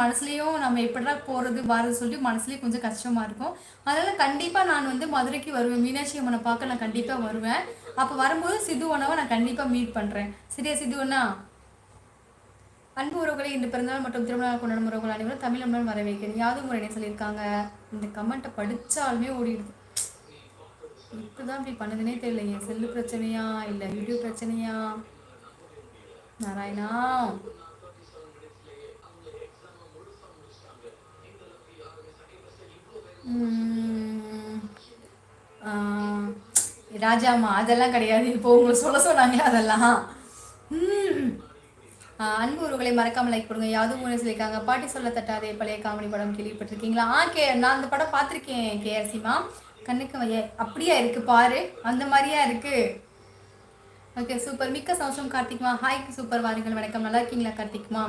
மனசுலேயும் நம்ம எப்படா போகிறது வரது சொல்லிட்டு மனசுலேயும் கொஞ்சம் கஷ்டமாக இருக்கும். அதனால் கண்டிப்பாக நான் வந்து மதுரைக்கு வருவேன். மீனாட்சி அம்மனை பார்க்க நான் கண்டிப்பாக வருவேன். அப்போ வரும்போது சிது அண்ணாவை நான் கண்டிப்பாக மீட் பண்ணுறேன் சரியா சிது அண்ணா? அன்பு உறவுகளை இன்று பிறந்தநாள் மற்றும் திருமணம் கொண்டாடும் உறவுகள் அனைவரும் தமிழ் அம்மன் வரவேற்கிறேன். யாதும் என்ன சொல்லியிருக்காங்க இந்த கமெண்ட்டை படித்தாலுமே ஓடிடுது. இப்படிதான் இப்படி பண்ணுதுன்னே தெரியல. என் செல்லு பிரச்சனையா? இல்லை யூடியூப் பிரச்சனையா? நாராயணா? ராஜாமா அதெல்லாம் கிடையாது. இப்போ உங்களை சொல்ல சொன்னாங்க அதெல்லாம். உம். ஆஹ், அன்பு உறவுகளை மறக்காம லைக் பண்ணுங்க யாதும் முறை சொல்லியிருக்காங்க. பாட்டி சொல்ல தட்டாதே பழைய காமெடி படம் கேள்விப்பட்டிருக்கீங்களா? ஆ கே நான் அந்த படம் பார்த்துருக்கேன் கேஆர்சிமா கண்ணுக்கு வைய அப்படியா இருக்கு பாரு. அந்த மாதிரியா இருக்கு. ஓகே சூப்பர் மிக்க சந்தோஷம் கார்த்திக்மா ஹாய் சூப்பர் வாருங்கள். வணக்கம். நல்லா இருக்கீங்களா கார்த்திக்மா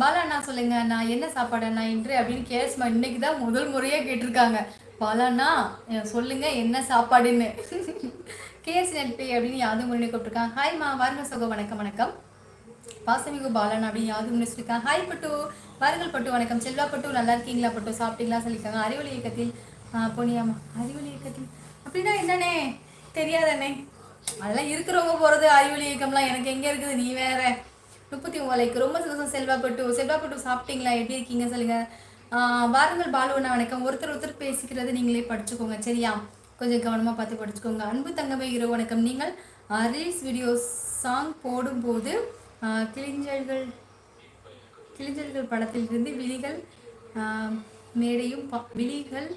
பாலா அண்ணா சொல்லுங்க. நான் என்ன சாப்பாடு அண்ணா இன்று அப்படின்னு கேஸ்மா இன்னைக்கு தான் முதல் முறையாக கேட்டிருக்காங்க. பாலாண்ணா சொல்லுங்க என்ன சாப்பாடுன்னு. கேஎஸ் நட்பே அப்படின்னு யாதும் முறை ஹாய் மா வாருங்க சகோ வணக்கம் வணக்கம். பாசமிகு பாலன் அப்படின்னு யாதும் முடிச்சிருக்காங்க ஹாய் பட்டு வாருங்கள் பட்டு வணக்கம். செல்வா பட்டு நல்லா இருக்கீங்களா பட்டு? சாப்பிட்டீங்களா சொல்லியிருக்காங்க. அறிவொலி இயக்கத்தில் ஆஹ் அறிவொலி இயக்கத்தில். அப்படின்னா என்னண்ணே? தெரியாதண்ணே. அதெல்லாம் இருக்கிறவங்க போகிறது அறிவொலி இயக்கம்லாம். எனக்கு எங்கே இருக்குது? நீ வேற. முப்பத்தி உங்களுக்கு ரொம்ப சந்தோஷம் செல்வா பட்டு. செல்வா பட்டு சாப்பிட்டீங்களா? எப்படி இருக்கீங்க சொல்லுங்கள் வாருங்கள் பாலுவண்ணா வணக்கம். ஒருத்தர் ஒருத்தர் பேசிக்கிறது நீங்களே படிச்சுக்கோங்க. சரியா? கொஞ்சம் கவனமாக பார்த்து படிச்சுக்கோங்க. அன்பு தங்கமே இரவு வணக்கம். நீங்கள் ரீல்ஸ் வீடியோ சாங் போடும்போது கிளிஞ்சல்கள் கிளிஞ்சல்கள் படத்திலிருந்து விழிகள் மேடையும் பா- விழிகள்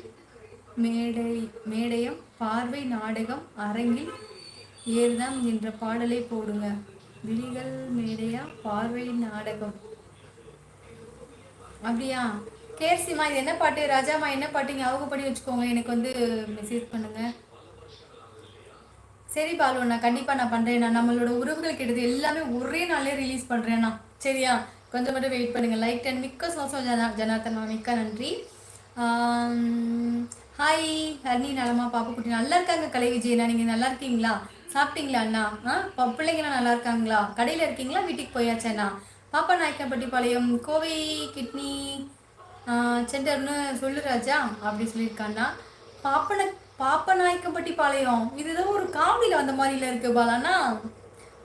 மேடை மேடையும் பார்வை நாடகம் அரங்கில் ஏறுதாம் என்ற பாடலை போடுங்க. விழிகள் மேடையா பார்வை நாடகம்? அப்படியா? கேர்சிமா இது என்ன பாட்டு? ராஜாமா என்ன பாட்டு? ஞாபகம் பண்ணி வச்சுக்கோங்க எனக்கு வந்து மெசேஜ் பண்ணுங்க. சரி பாலு நான் கண்டிப்பாக நான் பண்ணுறேன் நான் நம்மளோட உறவுகளுக்கு எடுத்து எல்லாமே ஒரே நாளே ரிலீஸ் பண்ணுறேன் நான் சரியா? கொஞ்சம் மட்டும் வெயிட் பண்ணுங்கள் லைக் டென் மிக்க சோசம் ஜனா ஜனார்த்தன் மிக்க நன்றி. ஹாய் ஹர்னி நலமா பாப்பா குட்டி. நல்லா இருக்காங்க கலை விஜயனா நீங்கள் நல்லா இருக்கீங்களா? சாப்பிட்டீங்களா அண்ணா? ஆ ப- பிள்ளைங்களாம் நல்லா இருக்காங்களா? கடையில் இருக்கீங்களா? வீட்டுக்கு போயாச்சேண்ணா பாப்பா நாயக்கன்பட்டி பாளையம் கோவை கிட்னி. சென்டர்னு சொல்லு ராஜா அப்படி சொல்லியிருக்காண்ணா பாப்பன பாப்பநாயக்கம்பட்டி பாளையம் இதுதான் ஒரு காமெடியில் வந்த மாதிரில இருக்கு பாலாண்ணா.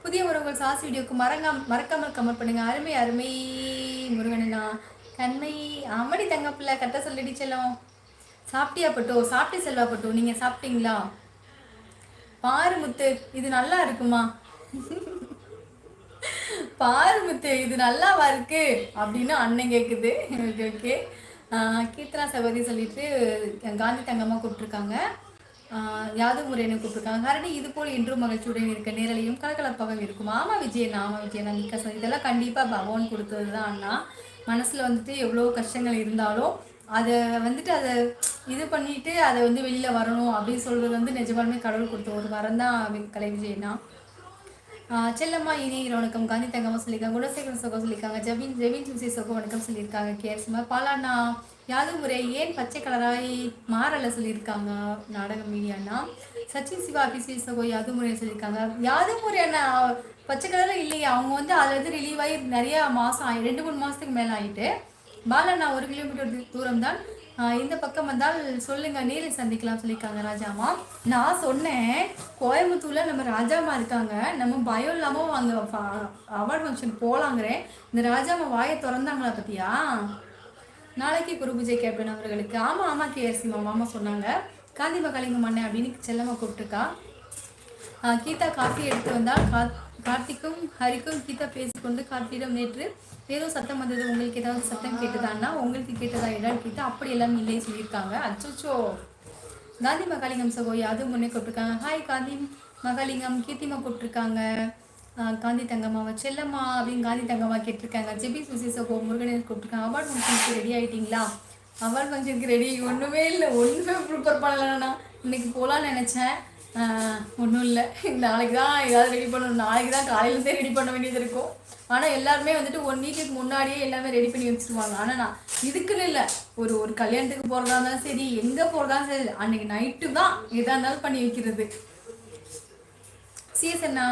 புதிய உறவுகள் சாஸ் வீடியோக்கு மறங்காம மறக்காமல் கமெண்ட் பண்ணுங்க. அருமை அருமை முருகனா கண்மை அமடி தங்கப்பில்ல பிள்ளை கரெக்டாக சொல்லிடி செல்லம். சாப்பிட்டியா பட்டோ சாப்பிட்டு செல்வா பட்டோ நீங்கள் சாப்பிட்டீங்களா? பாரு முத்து இது நல்லா இருக்குமா? பாரு முத்து இது நல்லாவா இருக்கு? அப்படின்னு அண்ணன் கேட்குது ஓகே ஓகே. கீர்த்தனா சகோதரி சொல்லிட்டு காந்தி தங்கம்மா கூப்பிட்டுருக்காங்க. யாது முறையனை கூப்பிட்டுருக்காங்க. ஹரணி இது போல் இன்றும் மகிழ்ச்சியுடன் இருக்க நேரலையும் கலகலப்பாகவும் இருக்கும். ஆமா விஜயன் ஆமா விஜயன் மிக்க சார் இதெல்லாம் கண்டிப்பாக பகவான் கொடுத்தது தான் அண்ணா. மனசில் வந்துட்டு எவ்வளோ கஷ்டங்கள் இருந்தாலும் அதை வந்துட்டு அதை இது பண்ணிட்டு அதை வந்து வெளியில் வரணும் அப்படின்னு சொல்கிறது வந்து நிஜமாலுமே கடவுள் கொடுத்த ஒரு வரம் தான் கலை விஜயனா செல்லம்மா இனி வணக்கம். காந்தி தங்கம்மா சொல்லியிருக்காங்க குணசேகரன் சகோ சொல்லியிருக்காங்க ஜெபின் ஜெபின் ஜூசி சகோ வணக்கம் சொல்லியிருக்காங்க கேர்ஸ்மா பாலாண்ணா யாதும் முறை ஏன் பச்சை கலராய் மாறல சொல்லியிருக்காங்க நாடக மீடியாண்ணா. சச்சின் சிவா ஆஃபீஸில் சகோ யாது முறை சொல்லியிருக்காங்க. யாதும் முறை அண்ணா பச்சை கலரில் இல்லையே அவங்க வந்து அதில் ரிலீவ் ஆகி நிறைய மாதம் ஆகி ரெண்டு மூணு மாதத்துக்கு மேலே ஆகிட்டு பாலண்ணா ஒரு கிலோமீட்டர் தூரம் தான் இந்த பக்கம் வந்தால் சொல்லுங்க நேரில் சந்திக்கலாம் சொல்லியிருக்காங்க ராஜாமா நான் சொன்னேன் கோயம்புத்தூர்ல நம்ம ராஜாமா இருக்காங்க. நம்ம பயம் இல்லாம அங்க அவார்ட் ஃபங்க்ஷன் போலாங்கிறேன். இந்த ராஜாமா வாயை திறந்தாங்களா பத்தியா? நாளைக்கு குரு பூஜை கேப்டன் அவர்களுக்கு. ஆமா ஆமா கேஎஸ்சி மாமா சொன்னாங்க. காந்தி மகாலிங்கம் மண்ணே அப்படின்னு செல்லமா கூப்பிட்டுருக்கா. கீதா காஃபி எடுத்து வந்தால் கா- கார்த்திக்கும் ஹரிக்கும் கீதா பேசிக்கொண்டு கார்த்தியிடம் நேற்று ஏதோ சத்தம் வந்தது உங்களுக்கு ஏதாவது சத்தம் கேட்டதான்னா உங்களுக்கு கேட்டதா? என்னன்னு கேட்டு அப்படி எல்லாம் இல்லை சொல்லியிருக்காங்க. அச்சோச்சோ! காந்தி மகாலிங்கம் சகோ யாதும் முன்னே கூப்பிட்டுருக்காங்க. ஹாய் காந்தி மகாலிங்கம். கீர்த்திமா கூப்பிட்டுருக்காங்க. காந்தி தங்கம்மாவை? செல்லம்மா அப்படின்னு காந்தி தங்கம்மா கேட்டிருக்காங்க. ஜெபி சுசி சகோ முருகன் கூப்பிட்டுருக்காங்க. அவார்ட் ஃபங்க்ஷனுக்கு ரெடி ஆயிட்டீங்களா? அவார்ட் ஃபங்க்ஷனுக்கு ரெடி ஒன்றுமே இல்லை. ஒன்றுமே ப்ரிப்பேர் பண்ணலன்னா இன்னைக்கு போகலான்னு நினச்சேன். ஒன்றும் இல்லை. நாளைக்கு தான் ஏதாவது ரெடி பண்ணணும். நாளைக்கு தான் காலையிலேருந்தே ரெடி பண்ண வேண்டியது இருக்கும். ஆனால் எல்லாருமே வந்துட்டு ஒன் வீக்குக்கு முன்னாடியே எல்லாமே ரெடி பண்ணி வச்சுருவாங்க. ஆனால் நான் இதுக்குன்னு இல்லை. ஒரு ஒரு கல்யாணத்துக்கு போகிறதா இருந்தாலும் சரி எங்கே போகிறதா சரி அன்னைக்கு நைட்டு தான் எதாக இருந்தாலும் பண்ணி வைக்கிறது. சிஎஸ் அண்ணா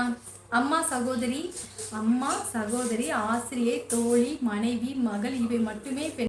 அம்மா சகோதரி அம்மா சகோதரி ஆசிரியை தோழி மனைவி மகள் இவை மட்டுமே பெண்